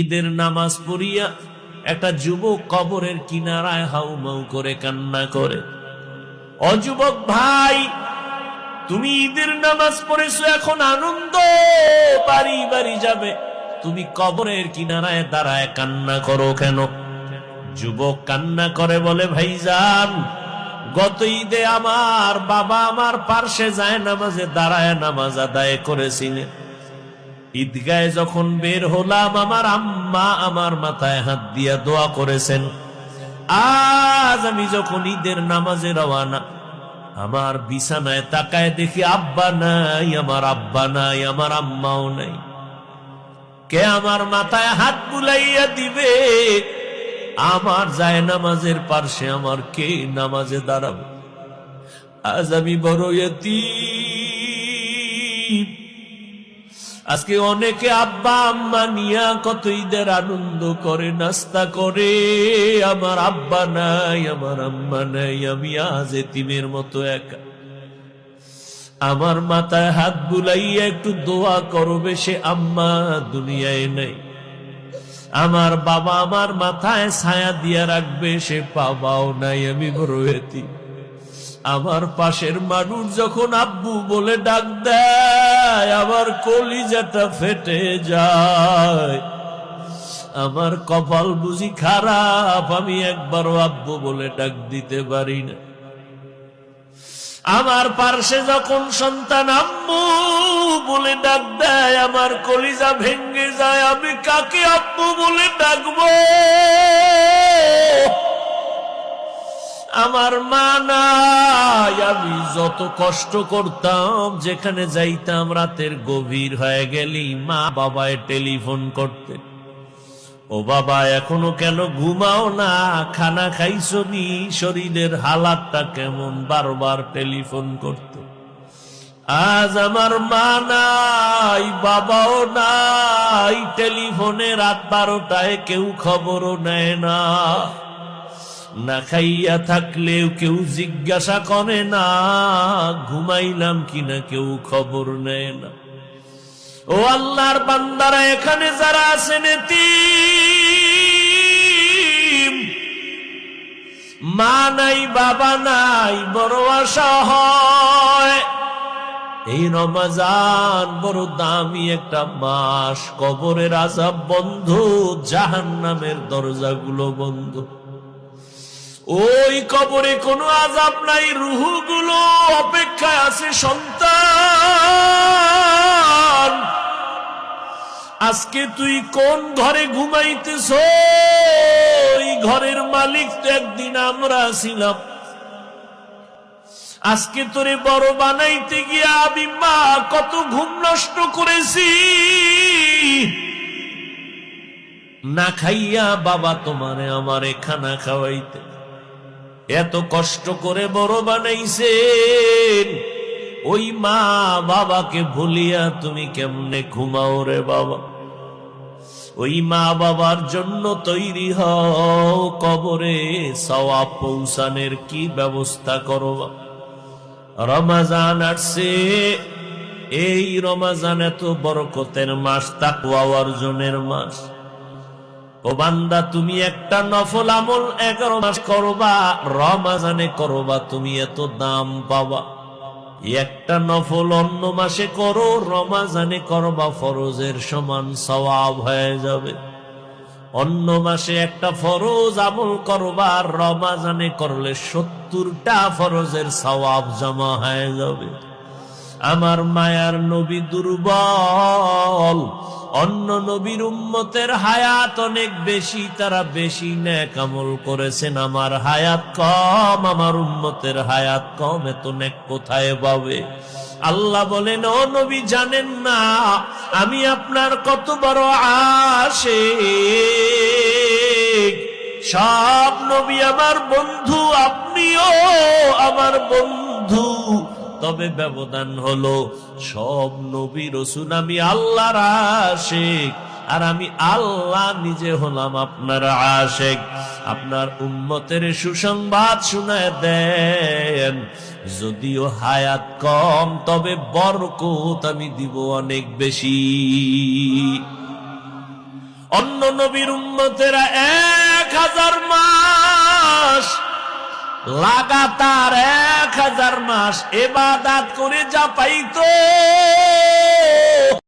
ঈদের নামাজ পড়িয়া একটা যুবক কবরের কিনারায় হাউমাউ করে কান্না করে। অযুবক ভাই, তুমি ঈদের নামাজ পড়েছো, এখন আনন্দ, বাড়ি বাড়ি যাবে। তুমি কবরের কিনারায় দাঁড়ায় কান্না করো কেন? যুবক কান্না করে বলে, ভাইজান, গত ঈদে আমার বাবা আমার পার্শ্বে যায় নামাজে, দাঁড়ায় নামাজ আদায় করেছিলেন। ঈদগায় যখন বের হলাম, আমার আম্মা আমার মাথায় হাত দিয়া দোয়া করেছেন, আজ আমি যখন ঈদের নামাজে রওয়ানা, আমার বিছানায় তাকায় দেখি আব্বা নাই, আমার আব্বা নাই, আমার আম্মাও নাই। কে আমার মাথায় হাত বুলাইয়া দিবে? আমার যায় নামাজের পার্শ্বে আমার কে নামাজে দাঁড়াবে? আজ আমি বড় এতিম। আজকে অনেকে আব্বা আম্মা নিয়া কত ঈদের আনন্দ করে, নাস্তা করে। আমার আব্বা নাই, আমার আম্মা নাই, আমি আজ এতিমের মতো একা। আমার মাথায় হাত বুলাইয়া একটু দোয়া করবে সে আম্মা, দুনিয়ায় নেই। আমার বাবা আমার মাথায় ছায়া দিয়া রাখবে, সে বাবাও নাই, আমি বড় এতিম। আমার পাশের মানুষ যখন আব্বু বলে ডাক দেয়, আমার কলিজাটা ফেটে যায়। আমার কপাল বুঝি খারাপ, আমি একবারও আব্বু বলে ডাক দিতে পারি না। আমার পার্শ্বে যখন সন্তান আম্মু বলে ডাক দেয়, আমার কলিজা ভেঙ্গে যায়, আমি কাকে আব্বু বলে ডাকবো? আমার মা নাই। আমি যত কষ্ট করতাম, যেখানে যাইতাম, রাতের গভীর হয়ে গেলি মা বাবায় টেলিফোন করতে। ও বাবা, এখনও কেন ঘুমাও না? খানা খাইছো নি? শরীরের হালাতটা কেমন? বারবার টেলিফোন করতে। আজ আমার মা নাই, বাবাও নাই, টেলিফোনে রাত বারোটায় কেউ খবরও নেয় না। না খাইয়া থাকলেও কেউ জিজ্ঞাসা করে না, ঘুমাইলাম কিনা কেউ খবর নেয় না। ও আল্লাহর বান্দারা, এখানে যারা আছেন মা নাই, বাবা নাই, বড় আশা হয়। এই রমাজান বড় দামি একটা মাস, কবরের আজাব বন্ধ জাহান নামের দরজাগুলো বন্ধ। ওই কবরে কোনো আজাব নাই, রুহুগুলো অপেক্ষায় আছে সন্তান। আজকে তুই কোন ঘরে ঘুমাইতেছ? ওই ঘরের মালিক তো একদিন আমরা ছিলাম। আজকে তোরে বড় বানাইতে গিয়া আমি মা কত ঘুম নষ্ট করেছি। না খাইয়া বাবা তোমারে আমারে খানা খাওয়াইতে। এত কষ্ট করে বড় বানাইছেন। ওই মা বাবাকে ভুলিয়া তুমি কেমনে ঘুমাও রে বাবা? ওই মা বাবার জন্য তৈরি হও কবরে, সওয়াব পৌঁছানের কি ব্যবস্থা করবা রমাজান আসছে, এই রমাজান এত বরকতের মাস তাকুয়া অর্জনের মাস। ও বান্দা, তুমি একটা নফল আমল এগারো মাস করবা, রমাজানে করবা, তুমি এত দাম পাবা। একটা নফল অন্য মাসে করো, রমাজানে করবা, ফরজের সমান সওয়াব হয়ে যাবে। অন্য মাসে একটা ফরজ আমল করবা আর রমাজানে করলে সত্তরটা ফরজের সওয়াব জমা হয়ে যাবে। আমার মায়ার নবী দুর্বল অন্য নবীর উম্মতের হায়াত অনেক বেশি, তারা বেশি ন্যাক আমল করেছেন। আমার হায়াত কম, আমার উম্মতের হায়াত কম, এত নেক কোথায় পাবে? আল্লাহ বলেন, ও নবী, জানেন না, আমি আপনার কত বড় আসে সব নবী আমার বন্ধু, আপনিও আমার বন্ধু। তবে ব্যবধান হলো সব নবী রসুন আমি আল্লাহর আশেক, আর আমি আল্লাহ নিজে হলাম আপনার আশেক। আপনার উম্মতের সুসংবাদ শুনায় দেন, যদিও হায়াত কম, তবে বরকত আমি দিব অনেক বেশি। অন্য নবীর উম্মতেরা এক হাজার লাগাতার এক হাজার মাস এবাদাত করে যা পাইতো।